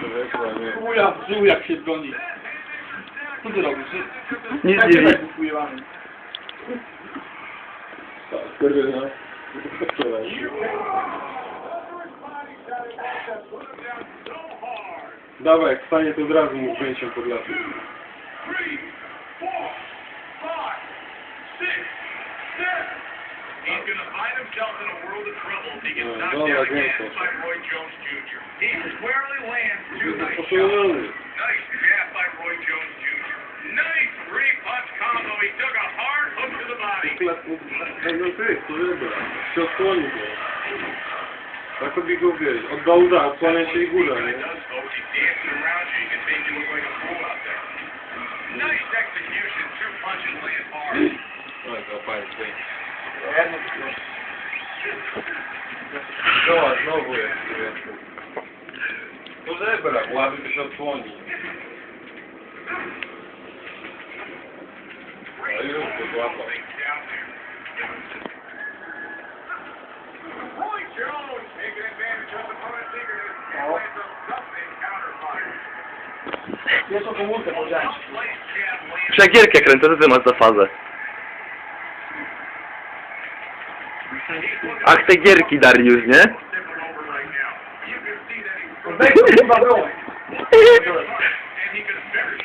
człowieku, a nie... Chuja w żył jak się dzwoni. Co ty robisz? Nic nie tak wychujewany? Tak, kurwa. Wczoraj. Dawaj, jak stanie to od razu mu pięścią pod lasem. He's going to find himself in a world of trouble He gets knocked down again by Roy Jones Jr. He squarely lands. Nice jab by Roy Jones Jr. Nice three-punch combo. He took a hard hook to the body. I góra. Nice execution, two punches land hard. No, znowu jest tu. Tu zebra, ławy by się odsłonił. No i już go złapał. Przegierkę kręcę, ty masz za fazę. Ach, te gierki, Dariusz, nie?